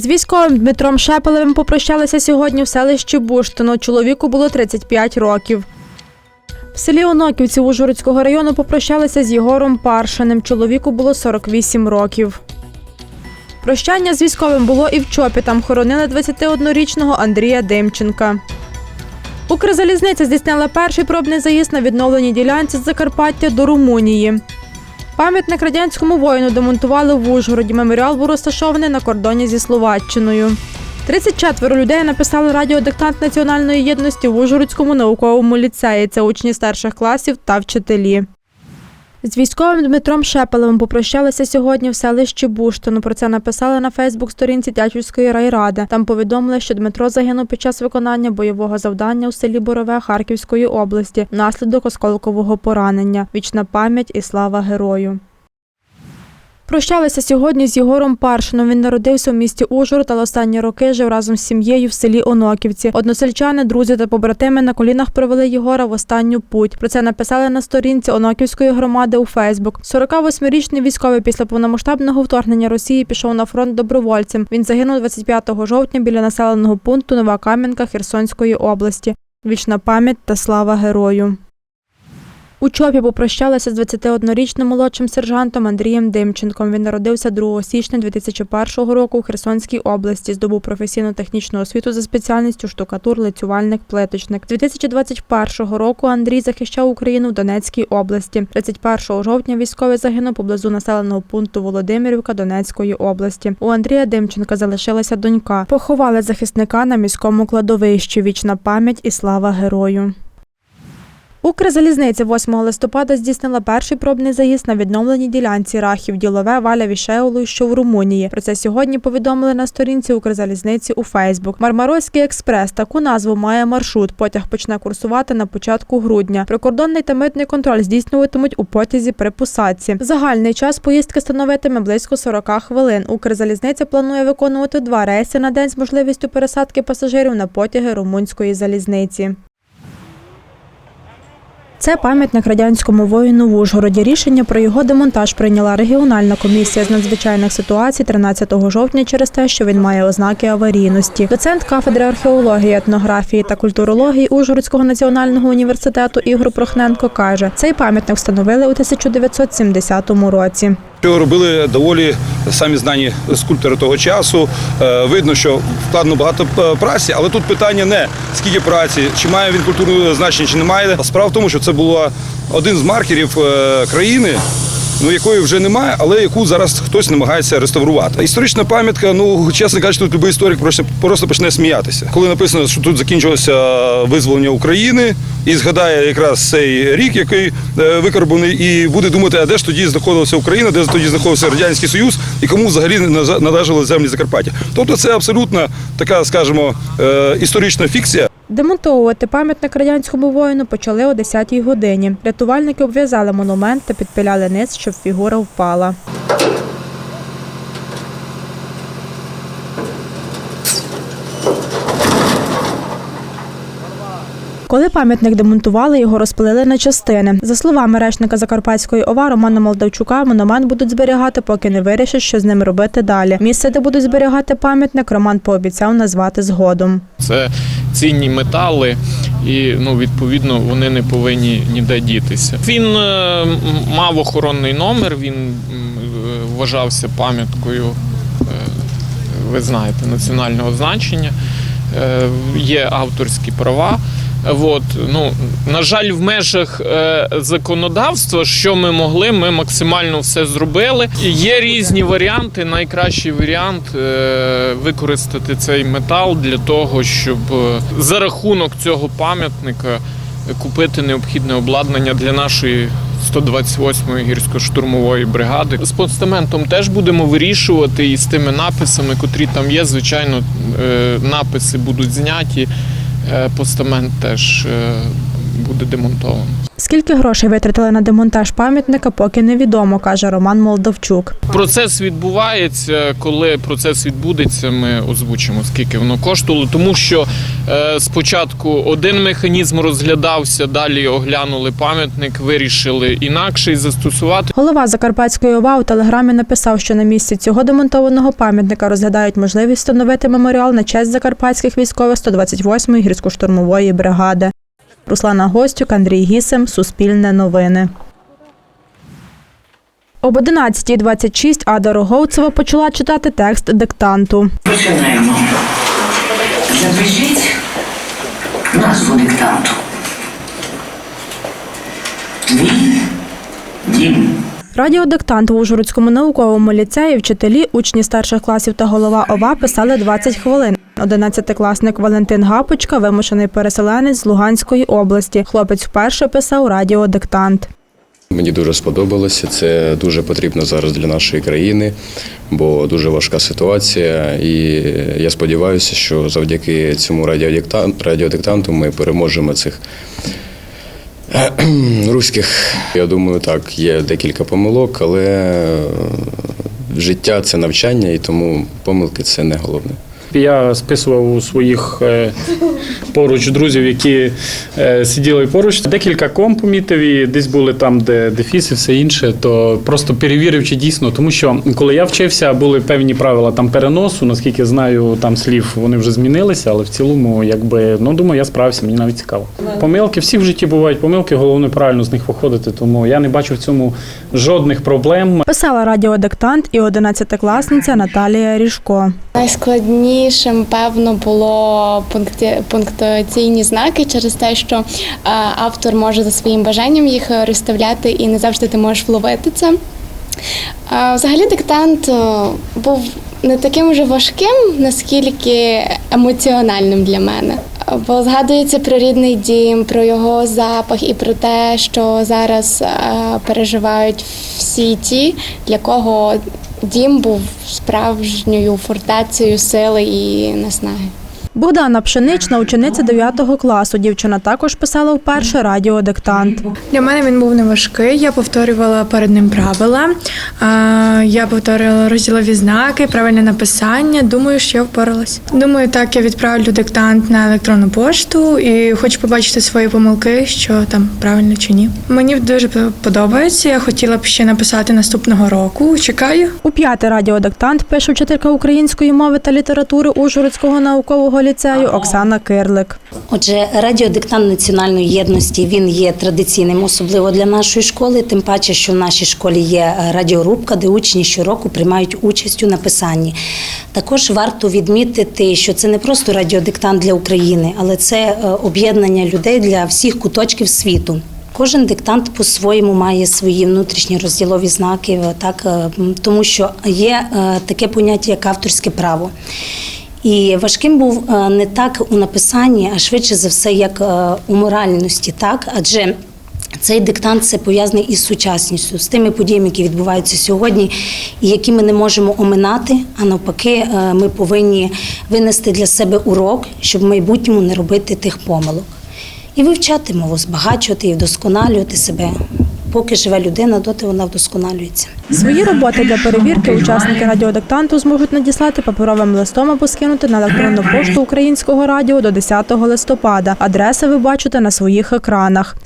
З військовим Дмитром Шепелевим попрощалися сьогодні в селищі Буштино. Чоловіку було 35 років. В селі Оноківці Ужгородського району попрощалися з Єгором Паршиним. Чоловіку було 48 років. Прощання з військовим було і в Чопі. Там хоронили 21-річного Андрія Димченка. Укрзалізниця здійснила перший пробний заїзд на відновленій ділянці з Закарпаття до Румунії. Пам'ятник радянському воїну демонтували в Ужгороді. Меморіал був розташований на кордоні зі Словаччиною. 34 людей написали радіодиктант національної єдності в Ужгородському науковому ліцеї. Це учні старших класів та вчителі. З військовим Дмитром Шепелевим попрощалися сьогодні в селищі Буштину. Про це написали на Фейсбук-сторінці Тячівської райради. Там повідомили, що Дмитро загинув під час виконання бойового завдання у селі Борове Харківської області внаслідок осколкового поранення. Вічна пам'ять і слава герою. Прощалися сьогодні з Єгором Паршином. Він народився у місті Ужгород, але останні роки жив разом з сім'єю в селі Оноківці. Односельчани, друзі та побратими на колінах провели Єгора в останню путь. Про це написали на сторінці Оноківської громади у Фейсбук. 48-річний військовий після повномасштабного вторгнення Росії пішов на фронт добровольцем. Він загинув 25 жовтня біля населеного пункту Нова Кам'янка Херсонської області. Вічна пам'ять та слава герою. У Чопі попрощалися з 21-річним молодшим сержантом Андрієм Димченком. Він народився 2 січня 2001 року у Херсонській області. Здобув професійну технічну освіту за спеціальністю штукатур, лицювальник, плиточник. З 2021 року Андрій захищав Україну в Донецькій області. 31 жовтня військовий загинув поблизу населеного пункту Володимирівка Донецької області. У Андрія Димченка залишилася донька. Поховали захисника на міському кладовищі. Вічна пам'ять і слава герою. Укрзалізниця 8 листопада здійснила перший пробний заїзд на відновленій ділянці Рахів Ділове Валя Вішеолу, що в Румунії. Про це сьогодні повідомили на сторінці Укрзалізниці у Фейсбук. Мармаройський експрес таку назву має маршрут. Потяг почне курсувати на початку грудня. Прикордонний та митний контроль здійснюватимуть у потязі при посадці. Загальний час поїздки становитиме близько 40 хвилин. Укрзалізниця планує виконувати два рейси на день з можливістю пересадки пасажирів на потяги румунської залізниці. Це пам'ятник радянському воїну в Ужгороді. Рішення про його демонтаж прийняла регіональна комісія з надзвичайних ситуацій 13 жовтня через те, що він має ознаки аварійності. Доцент кафедри археології, етнографії та культурології Ужгородського національного університету Ігор Прохненко каже, цей пам'ятник встановили у 1970 році. Що робили доволі самі знані скульптори того часу. Е, Видно, що вкладено багато е, праці, але тут питання не скільки праці, чи має він культурне значення, чи не має. Справа в тому, що це було один з маркерів е, країни. Ну, якої вже немає, але яку зараз хтось намагається реставрувати. Історична пам'ятка, ну чесно кажучи, тут будь-який історик просто, почне сміятися. Коли написано, що тут закінчилося визволення України, і згадає якраз цей рік, який е, викарбований, і буде думати, а де ж тоді знаходилася Україна, де тоді знаходився Радянський Союз і кому взагалі належа- належали землі Закарпаття. Тобто це абсолютно така, скажімо, е, історична фікція. Демонтовувати пам'ятник радянському воїну почали о 10-й годині. Рятувальники обв'язали монумент та підпиляли низ, щоб фігура впала. Коли пам'ятник демонтували, його розпилили на частини. За словами речника Закарпатської ОВА Романа Молдавчука, монумент будуть зберігати, поки не вирішать, що з ним робити далі. Місце, де будуть зберігати пам'ятник, Роман пообіцяв назвати згодом. Це цінні метали, і ну відповідно вони не повинні ніде дітися. Він е, мав охоронний номер, він вважався пам'яткою, е, ви знаєте, національного значення. Е, Є авторські права. От, ну, на жаль, в межах е, законодавства, що ми могли, ми максимально все зробили. Є різні варіанти. Найкращий варіант е, використати цей метал для того, щоб е, за рахунок цього пам'ятника купити необхідне обладнання для нашої 128-ї гірсько-штурмової бригади. З постаментом теж будемо вирішувати і з тими написами, котрі там є. Звичайно, е, написи будуть зняті. Е, Постамент теж е, буде демонтовано. Скільки грошей витратили на демонтаж пам'ятника, поки невідомо, каже Роман Молдовчук. Процес відбувається. Коли процес відбудеться, ми озвучимо скільки воно коштувало. Тому що е, спочатку один механізм розглядався, далі оглянули пам'ятник, вирішили інакший застосувати. Голова Закарпатської ОВА у телеграмі написав, що на місці цього демонтованого пам'ятника розглядають можливість встановити меморіал на честь закарпатських військових 128-ї гірсько-штурмової бригади. Руслана Гостюк, Андрій Гісем, Суспільне новини. Об 11.26 Ада Роговцева почала читати текст диктанту. Починаємо. Запишіть назву диктанту. Твій дім. Радіодиктант в Ужгородському науковому ліцеї вчителі, учні старших класів та голова ОВА писали 20 хвилин. Одинадцятикласник Валентин Гапочка, вимушений переселенець з Луганської області. Хлопець вперше писав радіодиктант. Мені дуже сподобалося. Це дуже потрібно зараз для нашої країни, бо дуже важка ситуація. І я сподіваюся, що завдяки цьому радіодиктан- радіодиктанту ми переможемо цих руських. Я думаю, так, є декілька помилок, але життя це навчання, і тому помилки це не головне. Я списував у своїх е, поруч друзів, які е, сиділи поруч. Декілька ком помітив і десь були там, де дефіс і все інше, то просто перевірив, чи дійсно. Тому що коли я вчився, були певні правила там переносу. Наскільки знаю, там слів вони вже змінилися, але в цілому, якби ну думаю, я справився, мені навіть цікаво. Помилки всі в житті бувають помилки, головне правильно з них виходити. Тому я не бачу в цьому жодних проблем. Писала радіодиктант і одинадцятикласниця Наталія Ріжко. Найскладнішим, певно, було пунктуаційні знаки через те, що е, автор може за своїм бажанням їх розставляти і не завжди ти можеш вловити це. Е, Взагалі диктант е, був не таким вже важким, наскільки емоціональним для мене. Бо згадується про рідний дім, про його запах і про те, що зараз переживають всі ті, для кого дім був справжньою фортецею сили і наснаги. Богдана Пшенична, учениця 9 класу. Дівчина також писала вперше радіодиктант. Для мене він був не важкий. Я повторювала перед ним правила. Я повторювала розділові знаки, правильне написання. Думаю, що я впоралась. Думаю, так я відправлю диктант на електронну пошту і хочу побачити свої помилки, що там правильно чи ні. Мені дуже подобається. Я хотіла б ще написати наступного року. Чекаю. У п'ятий радіодиктант пише вчителька української мови та літератури Ужгородського наукового ліцею Оксана Кирлик. Отже, радіодиктант національної єдності він є традиційним, особливо для нашої школи. Тим паче, що в нашій школі є радіорубка, де учні щороку приймають участь у написанні. Також варто відмітити, що це не просто радіодиктант для України, але це е, об'єднання людей для всіх куточків світу. Кожен диктант по-своєму має свої внутрішні розділові знаки, е, так е, тому що є таке поняття, як авторське право. І важким був е, не так у написанні, а швидше за все, як е, у моральності, так адже. Цей диктант це пов'язаний із сучасністю, з тими подіями, які відбуваються сьогодні, і які ми не можемо оминати. А навпаки, е, ми повинні винести для себе урок, щоб в майбутньому не робити тих помилок. І вивчати мову, збагачувати і вдосконалювати себе. Поки живе людина, доти вона вдосконалюється. Свої роботи для перевірки учасники радіодиктанту зможуть надіслати паперовим листом або скинути на електронну пошту українського радіо до 10 листопада. Адреси ви бачите на своїх екранах.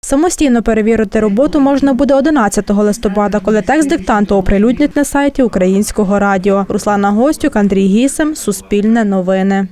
Самостійно перевірити роботу можна буде 11 листопада, коли текст диктанту оприлюднять на сайті Українського радіо. Руслана Гостюк, Андрій Гісем, Суспільне новини.